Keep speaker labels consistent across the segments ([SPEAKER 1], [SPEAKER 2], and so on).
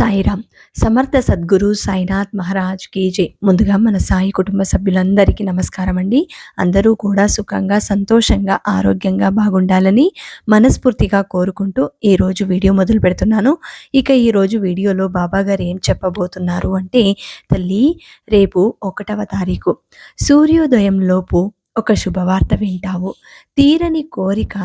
[SPEAKER 1] సాయిరామ్. సమర్థ సద్గురు సాయినాథ్ మహారాజ్ కేజే ముందుగా మన సాయి కుటుంబ సభ్యులందరికీ నమస్కారం అండి. అందరూ కూడా సుఖంగా సంతోషంగా ఆరోగ్యంగా బాగుండాలని మనస్ఫూర్తిగా కోరుకుంటూ ఈరోజు వీడియో మొదలు పెడుతున్నాను. ఇక ఈరోజు వీడియోలో బాబా గారు ఏం చెప్పబోతున్నారు అంటే తల్లి రేపు ఒకటవ తారీఖు. సూర్యోదయంలోపు ఒక శుభవార్త వింటావు. తీరని కోరిక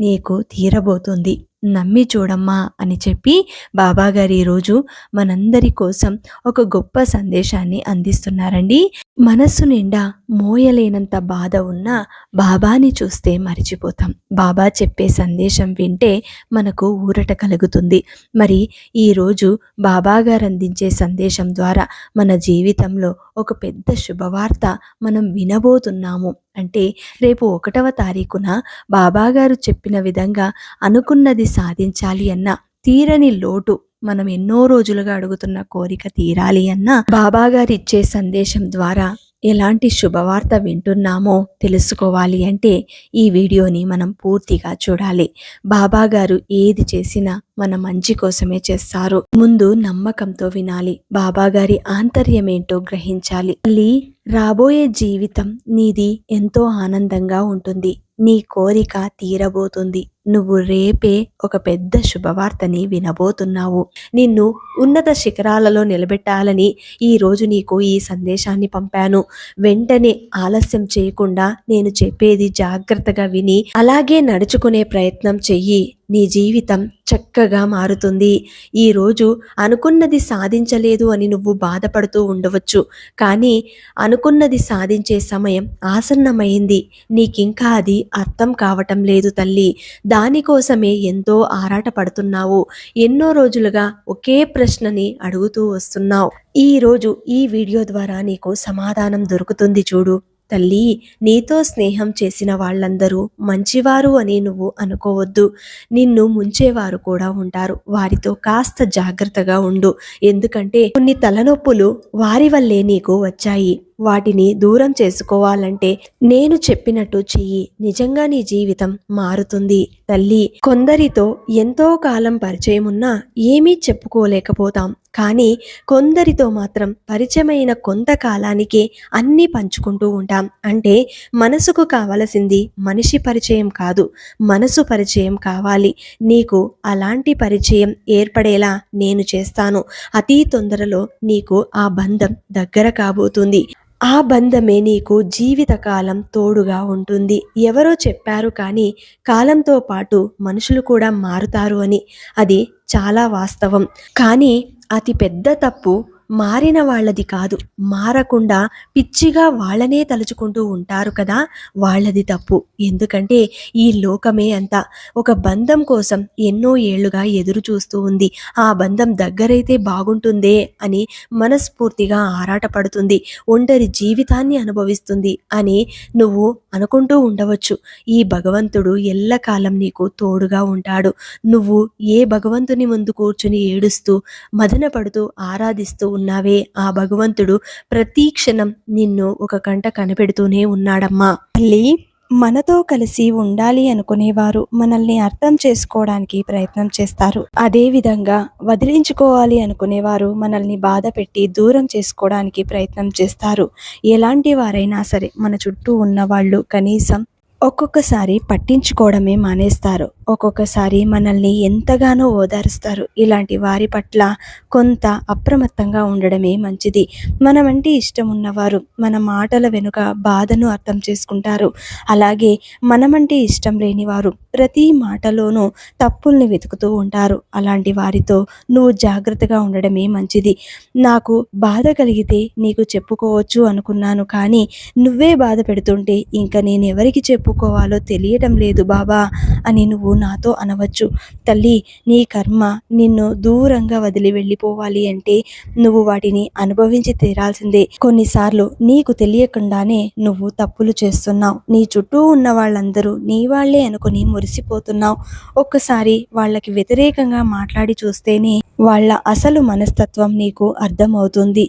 [SPEAKER 1] నీకు తీరబోతుంది. నమ్మి చూడమ్మా అని చెప్పి బాబాగారు ఈరోజు మనందరి కోసం ఒక గొప్ప సందేశాన్ని అందిస్తున్నారండి. మనస్సు నిండా మోయలేనంత బాధ ఉన్నా బాబాని చూస్తే మర్చిపోతాం. బాబా చెప్పే సందేశం వింటే మనకు ఊరట కలుగుతుంది. మరి ఈరోజు బాబాగారు అందించే సందేశం ద్వారా మన జీవితంలో ఒక పెద్ద శుభవార్త మనం వినబోతున్నాము. అంటే రేపు ఒకటవ తారీఖున బాబాగారు చెప్పిన విధంగా అనుకున్నది సాధించాలి అన్న తీరని లోటు మనం ఎన్నో రోజులుగా అడుగుతున్న కోరిక తీరాలి అన్న బాబాగారు ఇచ్చే సందేశం ద్వారా ఎలాంటి శుభవార్త వింటున్నామో తెలుసుకోవాలి అంటే ఈ వీడియోని మనం పూర్తిగా చూడాలి. బాబాగారు ఏది చేసినా మన మంచి కోసమే చేస్తారు. ముందు నమ్మకంతో వినాలి. బాబాగారి ఆంతర్యమేంటో గ్రహించాలి. మళ్ళీ రాబోయే జీవితం నీది ఎంతో ఆనందంగా ఉంటుంది. నీ కోరిక తీరబోతుంది. నువ్వు రేపే ఒక పెద్ద శుభవార్తని వినబోతున్నావు. నిన్ను ఉన్నత శిఖరాలలో నిలబెట్టాలని ఈ రోజు నీకు ఈ సందేశాన్ని పంపాను. వెంటనే ఆలస్యం చేయకుండా నేను చెప్పేది జాగ్రత్తగా విని అలాగే నడుచుకునే ప్రయత్నం చెయ్యి. నీ జీవితం చక్కగా మారుతుంది. ఈరోజు అనుకున్నది సాధించలేదు అని నువ్వు బాధపడుతూ ఉండవచ్చు. కానీ అనుకున్నది సాధించే సమయం ఆసన్నమైంది. నీకింకా అది అర్థం కావటం లేదు తల్లి. దానికోసమే ఎంతో ఆరాటపడుతున్నావు. ఎన్నో రోజులుగా ఒకే ప్రశ్నని అడుగుతూ వస్తున్నావు. ఈరోజు ఈ వీడియో ద్వారా నీకు సమాధానం దొరుకుతుంది చూడు. తల్లి నీతో స్నేహం చేసిన వాళ్ళందరూ మంచివారు అని నువ్వు అనుకోవద్దు. నిన్ను ముంచేవారు కూడా ఉంటారు. వారితో కాస్త జాగ్రత్తగా ఉండు. ఎందుకంటే కొన్ని తలనొప్పులు వారి వల్లే నీకు వచ్చాయి. వాటిని దూరం చేసుకోవాలంటే నేను చెప్పినట్టు చెయ్యి. నిజంగా నీ జీవితం మారుతుంది. తల్లి కొందరితో ఎంతో కాలం పరిచయం ఉన్నా ఏమీ చెప్పుకోలేకపోతాం. కానీ కొందరితో మాత్రం పరిచయమైన కొంతకాలానికే అన్నీ పంచుకుంటూ ఉంటాం. అంటే మనసుకు కావలసింది మనిషి పరిచయం కాదు. మనసు పరిచయం కావాలి. నీకు అలాంటి పరిచయం ఏర్పడేలా నేను చేస్తాను. అతి తొందరలో నీకు ఆ బంధం దగ్గర కాబోతుంది. ఆ బంధమే నీకు జీవితకాలం తోడుగా ఉంటుంది. ఎవరో చెప్పారు కానీ కాలంతో పాటు మనుషులు కూడా మారుతారు అని. అది చాలా వాస్తవం. కానీ అతి పెద్ద తప్పు మారిన వాళ్ళది కాదు. మారకుండా పిచ్చిగా వాళ్ళనే తలుచుకుంటూ ఉంటారు కదా వాళ్ళది తప్పు. ఎందుకంటే ఈ లోకమే అంతా ఒక బంధం కోసం ఎన్నో ఏళ్ళుగా ఎదురు చూస్తూ ఉంది. ఆ బంధం దగ్గరైతే బాగుంటుందే అని మనస్ఫూర్తిగా ఆరాటపడుతుంది. ఒంటరి జీవితాన్ని అనుభవిస్తుంది అని నువ్వు అనుకుంటూ ఉండవచ్చు. ఈ భగవంతుడు ఎల్లకాలం నీకు తోడుగా ఉంటాడు. నువ్వు ఏ భగవంతుని ముందు కూర్చుని ఏడుస్తూ మదన పడుతూ ఆరాధిస్తూ ఉన్నావే ఆ భగవంతుడు ప్రతి క్షణం నిన్ను ఒక కంట కనిపెడుతూనే ఉన్నాడమ్మా. తల్లి మనతో కలిసి ఉండాలి అనుకునేవారు మనల్ని అర్థం చేసుకోవడానికి ప్రయత్నం చేస్తారు. అదేవిధంగా వదిలించుకోవాలి అనుకునేవారు మనల్ని బాధ పెట్టి దూరం చేసుకోవడానికి ప్రయత్నం చేస్తారు. ఎలాంటి వారైనా సరే మన చుట్టూ ఉన్న వాళ్ళు కనీసం ఒక్కొక్కసారి పట్టించుకోవడమే మానేస్తారు. ఒక్కొక్కసారి మనల్ని ఎంతగానో ఓదారుస్తారు. ఇలాంటి వారి పట్ల కొంత అప్రమత్తంగా ఉండడమే మంచిది. మనమంటే ఇష్టం ఉన్నవారు మన మాటల వెనుక బాధను అర్థం చేసుకుంటారు. అలాగే మనమంటే ఇష్టం లేని వారు ప్రతి మాటలోనూ తప్పుల్ని వెతుకుతూ ఉంటారు. అలాంటి వారితో నువ్వు జాగ్రత్తగా ఉండడమే మంచిది. నాకు బాధ కలిగితే నీకు చెప్పుకోవచ్చు అనుకున్నాను కానీ నువ్వే బాధ పెడుతుంటే ఇంకా నేను ఎవరికి చెప్పుకోవాలో తెలియటం లేదు బాబా అని నువ్వు నాతో అనవచ్చు. తల్లి నీ కర్మ నిన్ను దూరంగా వదిలి వెళ్ళిపోవాలి అంటే నువ్వు వాటిని అనుభవించి తీరాల్సిందే. కొన్నిసార్లు నీకు తెలియకుండానే నువ్వు తప్పులు చేస్తున్నావు. నీ చుట్టూ ఉన్న వాళ్ళందరూ నీ వాళ్ళే అనుకుని మురిసిపోతున్నావు. ఒక్కసారి వాళ్ళకి వ్యతిరేకంగా మాట్లాడి చూస్తేనే వాళ్ళ అసలు మనస్తత్వం నీకు అర్థమవుతుంది.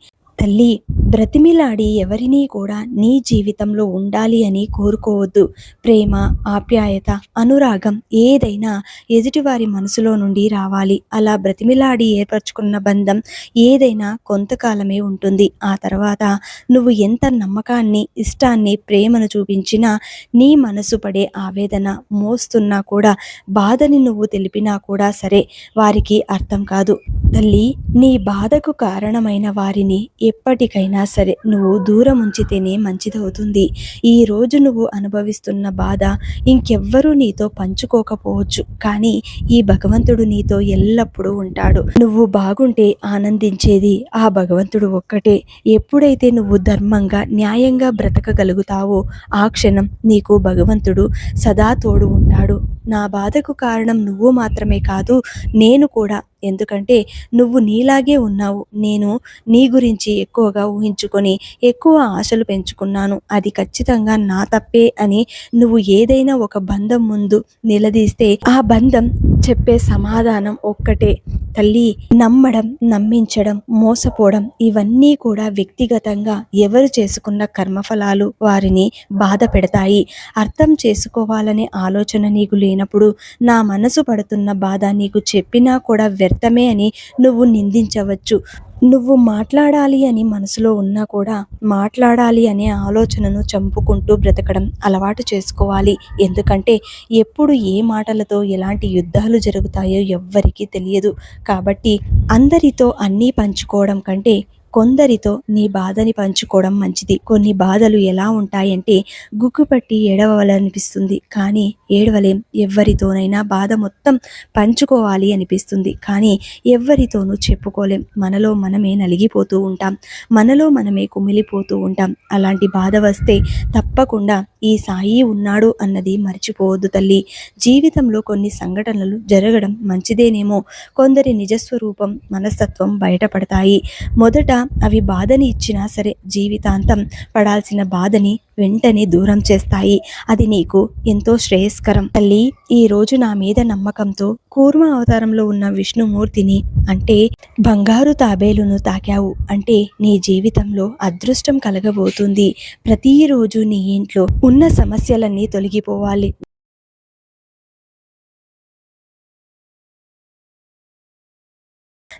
[SPEAKER 1] తల్లి బ్రతిమిలాడి ఎవరినీ కూడా నీ జీవితంలో ఉండాలి అని కోరుకోవద్దు. ప్రేమ ఆప్యాయత అనురాగం ఏదైనా ఎదుటివారి మనసులో నుండి రావాలి. అలా బ్రతిమిలాడి ఏర్పరచుకున్న బంధం ఏదైనా కొంతకాలమే ఉంటుంది. ఆ తర్వాత నువ్వు ఎంత నమ్మకాన్ని ఇష్టాన్ని ప్రేమను చూపించినా నీ మనసు పడే ఆవేదన మోస్తున్నా కూడా బాధని నువ్వు తెలిపినా కూడా సరే వారికి అర్థం కాదు. తల్లి నీ బాధకు కారణమైన వారిని ఎప్పటికైనా సరే నువ్వు దూరం ఉంచితేనే మంచిదవుతుంది. ఈ రోజు నువ్వు అనుభవిస్తున్న బాధ ఇంకెవ్వరూ నీతో పంచుకోకపోవచ్చు. కానీ ఈ భగవంతుడు నీతో ఎల్లప్పుడూ ఉంటాడు. నువ్వు బాగుంటే ఆనందించేది ఆ భగవంతుడు ఒక్కటే. ఎప్పుడైతే నువ్వు ధర్మంగా న్యాయంగా బ్రతకగలుగుతావో ఆ క్షణం నీకు భగవంతుడు సదా తోడు ఉంటాడు. నా బాధకు కారణం నువ్వు మాత్రమే కాదు నేను కూడా. ఎందుకంటే నువ్వు నీలాగే ఉన్నావు. నేను నీ గురించి ఎక్కువగా ఊహించుకొని ఎక్కువ ఆశలు పెంచుకున్నాను. అది ఖచ్చితంగా నా తప్పే అని నువ్వు ఏదైనా ఒక బంధం ముందు నిలదీస్తే ఆ బంధం చెప్పే సమాధానం ఒక్కటే. తల్లి నమ్మడం నమ్మించడం మోసపోవడం ఇవన్నీ కూడా వ్యక్తిగతంగా ఎవరు చేసుకున్న కర్మఫలాలు వారిని బాధ పెడతాయి. అర్థం చేసుకోవాలనే ఆలోచన నీకు లేనప్పుడు నా మనసు పడుతున్న బాధ నీకు చెప్పినా కూడా వ్యర్థమే అని నువ్వు నిందించవచ్చు. నువ్వు మాట్లాడాలి అని మనసులో ఉన్నా కూడా మాట్లాడాలి అనే ఆలోచనను చంపుకుంటూ బ్రతకడం అలవాటు చేసుకోవాలి. ఎందుకంటే ఎప్పుడు ఏ మాటలతో ఎలాంటి యుద్ధాలు జరుగుతాయో ఎవ్వరికీ తెలియదు. కాబట్టి అందరితో అన్నీ పంచుకోవడం కంటే కొందరితో నీ బాధని పంచుకోవడం మంచిది. కొన్ని బాధలు ఎలా ఉంటాయంటే గుక్కుపట్టి ఏడవలనిపిస్తుంది. కానీ ఏడవలేం. ఎవరితోనైనా బాధ మొత్తం పంచుకోవాలి అనిపిస్తుంది. కానీ ఎవ్వరితోనూ చెప్పుకోలేం. మనలో మనమే నలిగిపోతూ ఉంటాం. మనలో మనమే కుమిలిపోతూ ఉంటాం. అలాంటి బాధ వస్తే తప్పకుండా ఈ సాయి ఉన్నాడు అన్నది మర్చిపోవద్దు తల్లి. జీవితంలో కొన్ని సంఘటనలు జరగడం మంచిదేనేమో. కొందరి నిజస్వరూపం మనస్తత్వం బయటపడతాయి. మొదట అవి బాధని ఇచ్చినా సరే జీవితాంతం పడాల్సిన బాధని వెంటనే దూరం చేస్తాయి. అది నీకు ఎంతో శ్రేయస్కరం. తల్లి ఈ రోజు నా మీద నమ్మకంతో కూర్మ అవతారంలో ఉన్న విష్ణుమూర్తిని అంటే బంగారు తాబేలును తాకావు అంటే నీ జీవితంలో అదృష్టం కలగబోతుంది. ప్రతిరోజు నీ ఇంట్లో ఉన్న సమస్యలన్నీ తొలగిపోవాలి.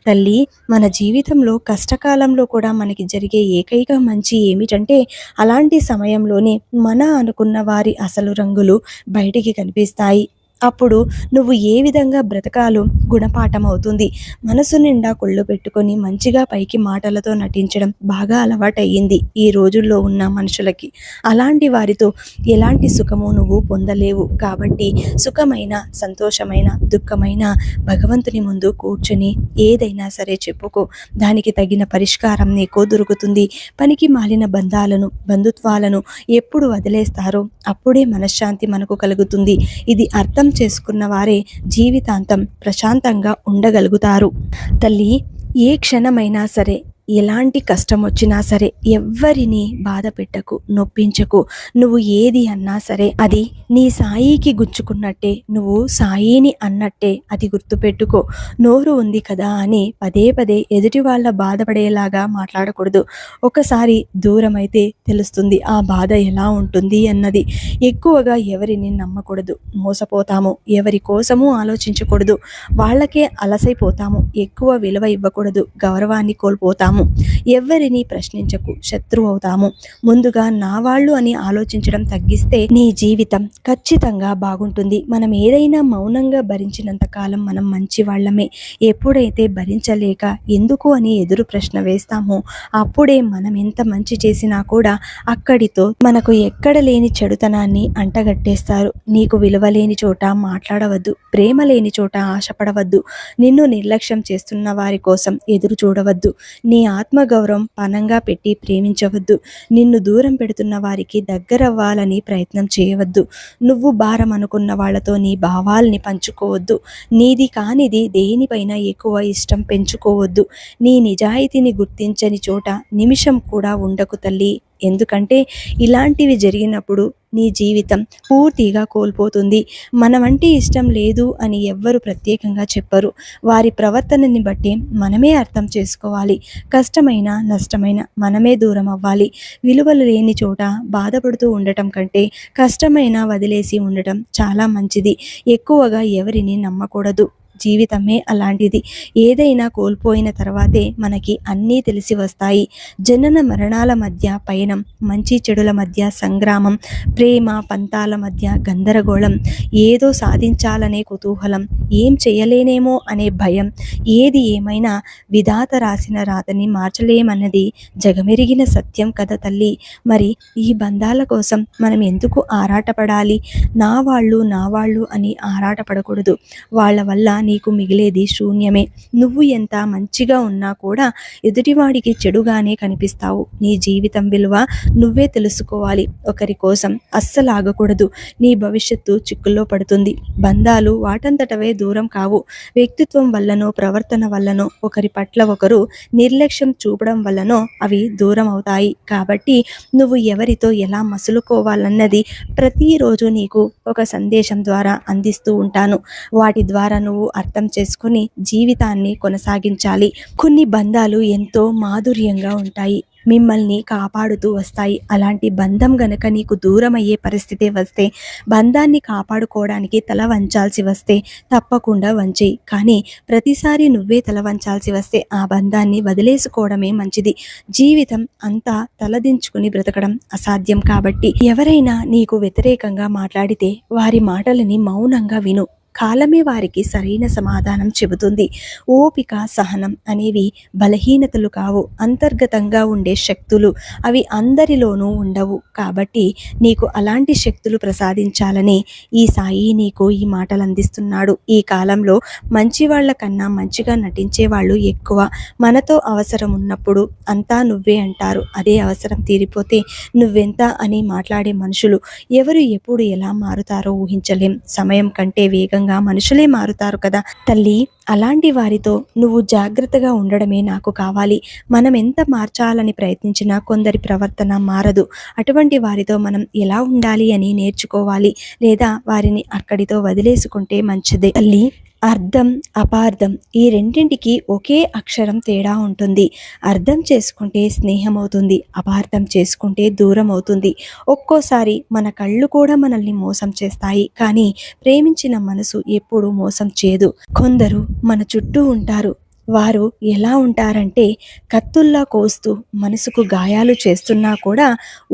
[SPEAKER 1] తల్లి మన జీవితంలో కష్టకాలంలో కూడా మనకి జరిగే ఏకైక మంచి ఏమిటంటే అలాంటి సమయంలోనే మన అనుకున్న వారి అసలు రంగులు బయటికి కనిపిస్తాయి. అప్పుడు నువ్వు ఏ విధంగా బ్రతకాలో గుణపాఠం అవుతుంది మనసు నిండా కొళ్ళు పెట్టుకొని మంచిగా పైకి మాటలతో నటించడం బాగా అలవాటయ్యింది ఈ రోజుల్లో ఉన్న మనుషులకి. అలాంటి వారితో ఎలాంటి సుఖము నువ్వు పొందలేవు కాబట్టి సుఖమైన సంతోషమైన దుఃఖమైన భగవంతుని ముందు కూర్చొని ఏదైనా సరే చెప్పుకో. దానికి తగిన పరిష్కారం నీకు దొరుకుతుంది. పనికి మాలిన బంధాలను బంధుత్వాలను ఎప్పుడు వదిలేస్తారో అప్పుడే మనశ్శాంతి మనకు కలుగుతుంది. ఇది అర్థం చేసుకున్న వారే జీవితాంతం ప్రశాంతంగా ఉండగలుగుతారు. తల్లి ఏ క్షణమైనా సరే ఎలాంటి కష్టం వచ్చినా సరే ఎవ్వరిని బాధ పెట్టకు నొప్పించకు. నువ్వు ఏది అన్నా సరే అది నీ సాయికి గుచ్చుకున్నట్టే నువ్వు సాయిని అన్నట్టే అది గుర్తుపెట్టుకో. నోరు ఉంది కదా అని పదే పదే ఎదుటి వాళ్ళ బాధపడేలాగా మాట్లాడకూడదు. ఒకసారి దూరం అయితే తెలుస్తుంది ఆ బాధ ఎలా ఉంటుంది అన్నది. ఎక్కువగా ఎవరిని నమ్మకూడదు. మోసపోతాము. ఎవరి కోసము ఆలోచించకూడదు. వాళ్ళకే అలసైపోతాము. ఎక్కువ విలువ ఇవ్వకూడదు. గౌరవాన్ని కోల్పోతాము. ఎవరిని ప్రశ్నించకు శత్రువు అవుతాము. ముందుగా నా వాళ్ళు అని ఆలోచించడం తగ్గిస్తే నీ జీవితం ఖచ్చితంగా బాగుంటుంది. మనం ఏదైనా మౌనంగా భరించినంత కాలం మనం మంచి వాళ్ళమే. ఎప్పుడైతే భరించలేక ఎందుకు అని ఎదురు ప్రశ్న వేస్తామో అప్పుడే మనం ఎంత మంచి చేసినా కూడా అక్కడితో మనకు ఎక్కడ లేని చెడుతనాన్ని అంటగట్టేస్తారు. నీకు విలువ లేని చోట మాట్లాడవద్దు ప్రేమ లేని చోట ఆశపడవద్దు నిన్ను నిర్లక్ష్యం చేస్తున్న వారి కోసం ఎదురు చూడవద్దు. నీ ఆత్మగౌరవం పనంగా పెట్టి ప్రేమించవద్దు. నిన్ను దూరం పెడుతున్న వారికి దగ్గరవ్వాలని ప్రయత్నం చేయవద్దు. నువ్వు భారం అనుకున్న వాళ్ళతో నీ భావాల్ని పంచుకోవద్దు. నీది కానిది దేనిపైన ఎక్కువ ఇష్టం పెంచుకోవద్దు. నీ నిజాయితీని గుర్తించని చోట నిమిషం కూడా ఉండకు తల్లి. ఎందుకంటే ఇలాంటివి జరిగినప్పుడు నీ జీవితం పూర్తిగా కోల్పోతుంది. మనమంటే ఇష్టం లేదు అని ఎవ్వరు ప్రత్యేకంగా చెప్పరు. వారి ప్రవర్తనని బట్టి మనమే అర్థం చేసుకోవాలి. కష్టమైన నష్టమైన మనమే దూరం అవ్వాలి. విలువలు లేని చోట బాధపడుతూ ఉండటం కంటే కష్టమైన వదిలేసి ఉండటం చాలా మంచిది. ఎక్కువగా ఎవరిని నమ్మకూడదు. జీవితమే అలాంటిది. ఏదైనా కోల్పోయిన తర్వాతే మనకి అన్నీ తెలిసి వస్తాయి. జనన మరణాల మధ్య పయనం మంచి చెడుల మధ్య సంగ్రామం ప్రేమ పంతాల మధ్య గందరగోళం ఏదో సాధించాలనే కుతూహలం ఏం చేయలేనేమో అనే భయం ఏది ఏమైనా విధాత రాసిన రాతని మార్చలేమన్నది జగమెరిగిన సత్యం కదా తల్లి. మరి ఈ బంధాల కోసం మనం ఎందుకు ఆరాటపడాలి? నా వాళ్ళు నా వాళ్ళు అని ఆరాటపడకూడదు. వాళ్ళ వల్ల నీకు మిగిలేది శూన్యమే. నువ్వు ఎంత మంచిగా ఉన్నా కూడా ఎదుటివాడికి చెడుగానే కనిపిస్తావు. నీ జీవితం విలువ నువ్వే తెలుసుకోవాలి ఒకరి కోసం. అస్సలు ఆగకూడదు నీ భవిష్యత్తు చిక్కుల్లో పడుతుంది. బంధాలు వాటంతటవే దూరం కావు. వ్యక్తిత్వం వల్లనో ప్రవర్తన వల్లనో ఒకరి పట్ల ఒకరు నిర్లక్ష్యం చూపడం వల్లనో అవి దూరం అవుతాయి. కాబట్టి నువ్వు ఎవరితో ఎలా మసులుకోవాలన్నది ప్రతిరోజు నీకు ఒక సందేశం ద్వారా అందిస్తూ ఉంటాను. వాటి ద్వారా నువ్వు అర్థం చేసుకుని జీవితాన్ని కొనసాగించాలి. కొన్ని బంధాలు ఎంతో మాధుర్యంగా ఉంటాయి. మిమ్మల్ని కాపాడుతూ వస్తాయి. అలాంటి బంధం గనక నీకు దూరం అయ్యే పరిస్థితి వస్తే బంధాన్ని కాపాడుకోవడానికి తల వంచాల్సి వస్తే తప్పకుండా వంచేయి. కానీ ప్రతిసారి నువ్వే తల వంచాల్సి వస్తే ఆ బంధాన్ని వదిలేసుకోవడమే మంచిది. జీవితం అంతా తలదించుకుని బ్రతకడం అసాధ్యం కాబట్టి ఎవరైనా నీకు వ్యతిరేకంగా మాట్లాడితే వారి మాటలని మౌనంగా విను. కాలమే వారికి సరైన సమాధానం చెబుతుంది. ఓపిక సహనం అనేవి బలహీనతలు కావు. అంతర్గతంగా ఉండే శక్తులు అవి అందరిలోనూ ఉండవు. కాబట్టి నీకు అలాంటి శక్తులు ప్రసాదించాలని ఈ సాయి నీకు ఈ మాటలు అందిస్తున్నాడు ఈ కాలంలో మంచి వాళ్ళ కన్నా మంచిగా నటించే వాళ్ళు ఎక్కువ. మనతో అవసరం ఉన్నప్పుడు అంతా నువ్వే అంటారు. అదే అవసరం తీరిపోతే నువ్వెంత అని మాట్లాడే మనుషులు ఎవరు ఎప్పుడు ఎలా మారుతారో ఊహించలేం. సమయం కంటే వేగంగా మనుషులే మారుతారు కదా. తల్లి అలాంటి వారితో నువ్వు జాగ్రత్తగా ఉండడమే నాకు కావాలి. మనం ఎంత మార్చాలని ప్రయత్నించినా కొందరి ప్రవర్తన మారదు. అటువంటి వారితో మనం ఎలా ఉండాలి అని నేర్చుకోవాలి. లేదా వారిని అక్కడితో వదిలేసుకుంటే మంచిదే. తల్లి అర్థం అపార్థం ఈ రెండింటికి ఒకే అక్షరం తేడా ఉంటుంది. అర్థం చేసుకుంటే స్నేహం అవుతుంది అపార్థం చేసుకుంటే దూరం అవుతుంది ఒక్కోసారి మన కళ్ళు కూడా మనల్ని మోసం చేస్తాయి కానీ ప్రేమించిన మనసు ఎప్పుడూ మోసం చేయదు. కొందరు మన చుట్టూ ఉంటారు వారు ఎలా ఉంటారంటే కత్తుల్లా కోస్తూ మనసుకు గాయాలు చేస్తున్నా కూడా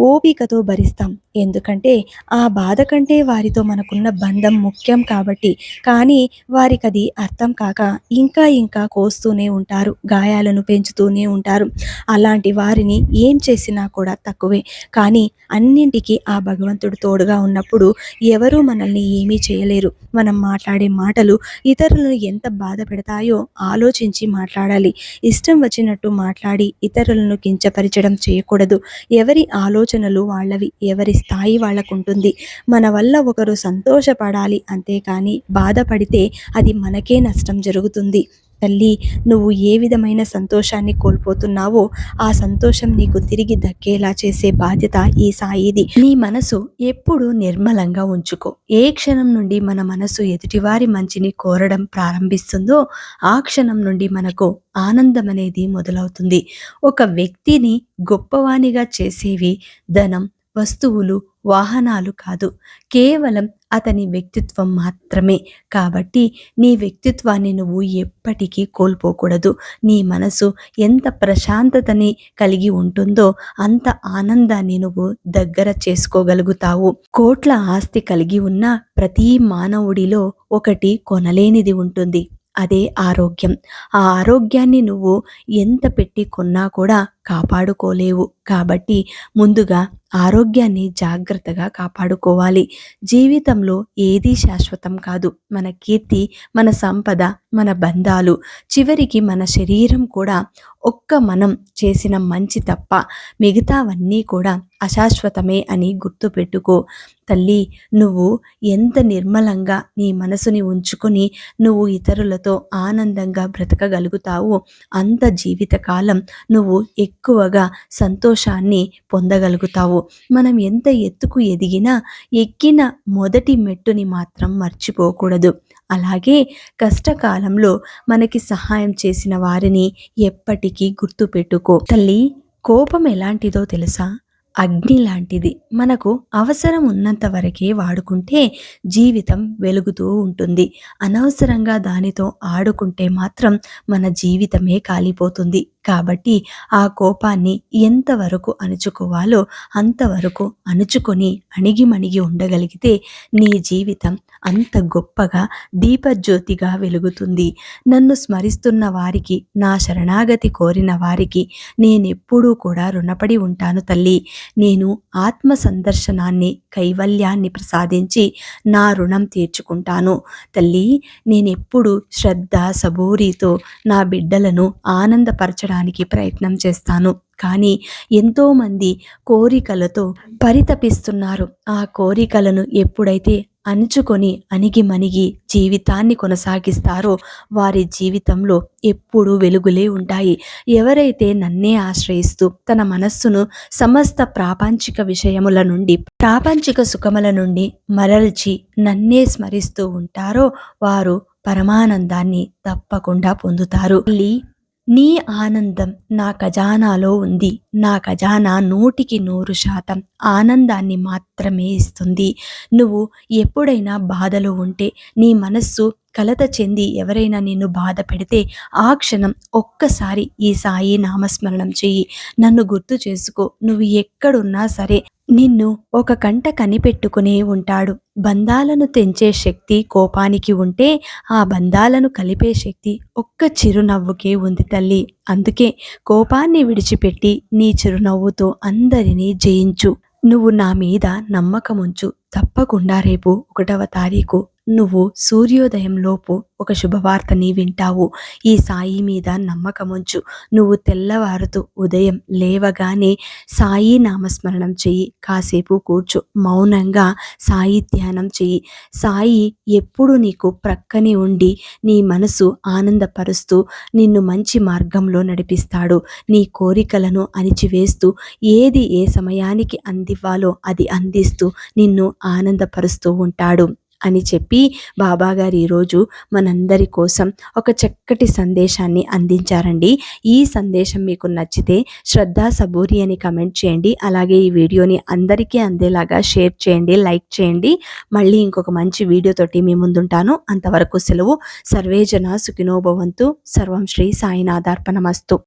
[SPEAKER 1] ఓపికతో భరిస్తాం. ఎందుకంటే ఆ బాధ కంటే వారితో మనకున్న బంధం ముఖ్యం కాబట్టి. కానీ వారికి అది అర్థం కాక ఇంకా ఇంకా కోస్తూనే ఉంటారు గాయాలను పెంచుతూనే ఉంటారు. అలాంటి వారిని ఏం చేసినా కూడా తక్కువే. కానీ అన్నింటికీ ఆ భగవంతుడు తోడుగా ఉన్నప్పుడు ఎవరూ మనల్ని ఏమీ చేయలేరు. మనం మాట్లాడే మాటలు ఇతరులను ఎంత బాధ పెడతాయో ఆలోచించి మాట్లాడాలి. ఇష్టం వచ్చినట్టు మాట్లాడి ఇతరులను కించపరచడం చేయకూడదు. ఎవరి ఆలోచనలు వాళ్ళవి ఎవరి స్థాయి వాళ్ళకు ఉంటుంది మన వల్ల ఒకరు సంతోషపడాలి అంతేకాని బాధపడితే అది మనకే నష్టం జరుగుతుంది. తల్లి నువ్వు ఏ విధమైన సంతోషాన్ని కోల్పోతున్నావో ఆ సంతోషం నీకు తిరిగి దక్కేలా చేసే బాధ్యత ఈ సాయిది. నీ మనసు ఎప్పుడు నిర్మలంగా ఉంచుకో. ఏ క్షణం నుండి మన మనసు ఎదుటివారి మంచిని కోరడం ప్రారంభిస్తుందో ఆ క్షణం నుండి మనకు ఆనందం అనేది మొదలవుతుంది. ఒక వ్యక్తిని గొప్పవానిగా చేసేవి ధనం వస్తువులు వాహనాలు కాదు. కేవలం అతని వ్యక్తిత్వం మాత్రమే. కాబట్టి నీ వ్యక్తిత్వాన్ని నువ్వు ఎప్పటికీ కోల్పోకూడదు. నీ మనసు ఎంత ప్రశాంతతని కలిగి ఉంటుందో అంత ఆనందాన్ని నువ్వు దగ్గర చేసుకోగలుగుతావు. కోట్ల ఆస్తి కలిగి ఉన్న ప్రతి మానవుడిలో ఒకటి కొనలేనిది ఉంటుంది. అదే ఆరోగ్యం. ఆ ఆరోగ్యాన్ని నువ్వు ఎంత పెట్టి కొన్నా కూడా కాపాడుకోలేవు. కాబట్టి ముందుగా ఆరోగ్యాన్ని జాగ్రత్తగా కాపాడుకోవాలి. జీవితంలో ఏదీ శాశ్వతం కాదు. మన కీర్తి మన సంపద మన బంధాలు. చివరికి మన శరీరం కూడా ఒక్క మనం చేసిన మంచి తప్ప మిగతావన్నీ కూడా అశాశ్వతమే అని గుర్తుపెట్టుకో. తల్లి నువ్వు ఎంత నిర్మలంగా నీ మనసుని ఉంచుకొని నువ్వు ఇతరులతో ఆనందంగా బ్రతకగలుగుతావో అంత జీవితకాలం నువ్వు
[SPEAKER 2] ఎక్కువగా సంతోషాన్ని పొందగలుగుతావు. మనం ఎంత ఎత్తుకు ఎదిగినా ఎక్కిన మొదటి మెట్టుని మాత్రం మర్చిపోకూడదు. అలాగే కష్టకాలంలో మనకి సహాయం చేసిన వారిని ఎప్పటికీ గుర్తుపెట్టుకో. తల్లి కోపం ఎలాంటిదో తెలుసా? అగ్ని లాంటిది. మనకు అవసరం ఉన్నంత వరకే వాడుకుంటే జీవితం వెలుగుతూ ఉంటుంది. అనవసరంగా దానితో ఆడుకుంటే మాత్రం మన జీవితమే కాలిపోతుంది. కాబట్టి ఆ కోపాన్ని ఎంతవరకు అణుచుకోవాలో అంతవరకు అణుచుకొని అణిగిమణిగి ఉండగలిగితే నీ జీవితం అంత గొప్పగా దీపజ్యోతిగా వెలుగుతుంది. నన్ను స్మరిస్తున్న వారికి నా శరణాగతి కోరిన వారికి నేనెప్పుడూ కూడా రుణపడి ఉంటాను తల్లి. నేను ఆత్మ సందర్శనాన్ని కైవల్యాన్ని ప్రసాదించి నా రుణం తీర్చుకుంటాను. తల్లి నేనెప్పుడు శ్రద్ధ సబూరితో నా బిడ్డలను ఆనందపరచడం ఆనందపరచడానికి ప్రయత్నం చేస్తాను. కానీ ఎంతోమంది కోరికలతో పరితపిస్తున్నారు. ఆ కోరికలను ఎప్పుడైతే అణుచుకొని అణిగి మణిగి జీవితాన్ని కొనసాగిస్తారో వారి జీవితంలో ఎప్పుడూ వెలుగులే ఉంటాయి. ఎవరైతే నన్నే ఆశ్రయిస్తూ తన మనస్సును సమస్త ప్రాపంచిక విషయముల నుండి ప్రాపంచిక సుఖముల నుండి మరల్చి నన్నే స్మరిస్తూ ఉంటారో వారు పరమానందాన్ని తప్పకుండా పొందుతారు. తల్లి నీ ఆనందం నా ఖజానాలో ఉంది. నా ఖజానా నూటికి నూరు శాతం ఆనందాన్ని మాత్రమే ఇస్తుంది. నువ్వు ఎప్పుడైనా బాధలో ఉంటే నీ మనస్సు కలత చెంది ఎవరైనా నిన్ను బాధ పెడితే ఆ క్షణం ఒక్కసారి ఈ సాయి నామస్మరణం చెయ్యి. నన్ను గుర్తు చేసుకో. నువ్వు ఎక్కడున్నా సరే నిన్ను ఒక కంట కనిపెట్టుకునే ఉంటాడు. బంధాలను తెంచే శక్తి కోపానికి ఉంటే ఆ బంధాలను కలిపే శక్తి ఒక్క చిరునవ్వుకే ఉంది తల్లి. అందుకే కోపాన్ని విడిచిపెట్టి నీ చిరునవ్వుతో అందరినీ జయించు. నువ్వు నా మీద నమ్మకముంచు. తప్పకుండా రేపు ఒకటవ తారీఖు నువ్వు సూర్యోదయంలోపు ఒక శుభవార్తని వింటావు. ఈ సాయి మీద నమ్మకముంచు. నువ్వు తెల్లవారుతూ ఉదయం లేవగానే సాయి నామస్మరణం చెయ్యి. కాసేపు కూర్చో. మౌనంగా సాయి ధ్యానం చెయ్యి. సాయి ఎప్పుడు నీకు ప్రక్కనే ఉండి నీ మనసు ఆనందపరుస్తూ నిన్ను మంచి మార్గంలో నడిపిస్తాడు. నీ కోరికలను అణిచివేస్తూ ఏది ఏ సమయానికి అందివ్వాలో అది అందిస్తూ నిన్ను ఆనందపరుస్తూ ఉంటాడు. అని చెప్పి బాబాగారు ఈరోజు మనందరి కోసం ఒక చక్కటి సందేశాన్ని అందించారండి. ఈ సందేశం మీకు నచ్చితే శ్రద్ధ సబూరి అని కమెంట్ చేయండి. అలాగే ఈ వీడియోని అందరికీ అందేలాగా షేర్ చేయండి లైక్ చేయండి. మళ్ళీ ఇంకొక మంచి వీడియోతోటి మీ ముందుంటాను. అంతవరకు సెలవు. సర్వేజన సుఖినోభవంతు సర్వం శ్రీ సాయినాథార్పణమస్తు.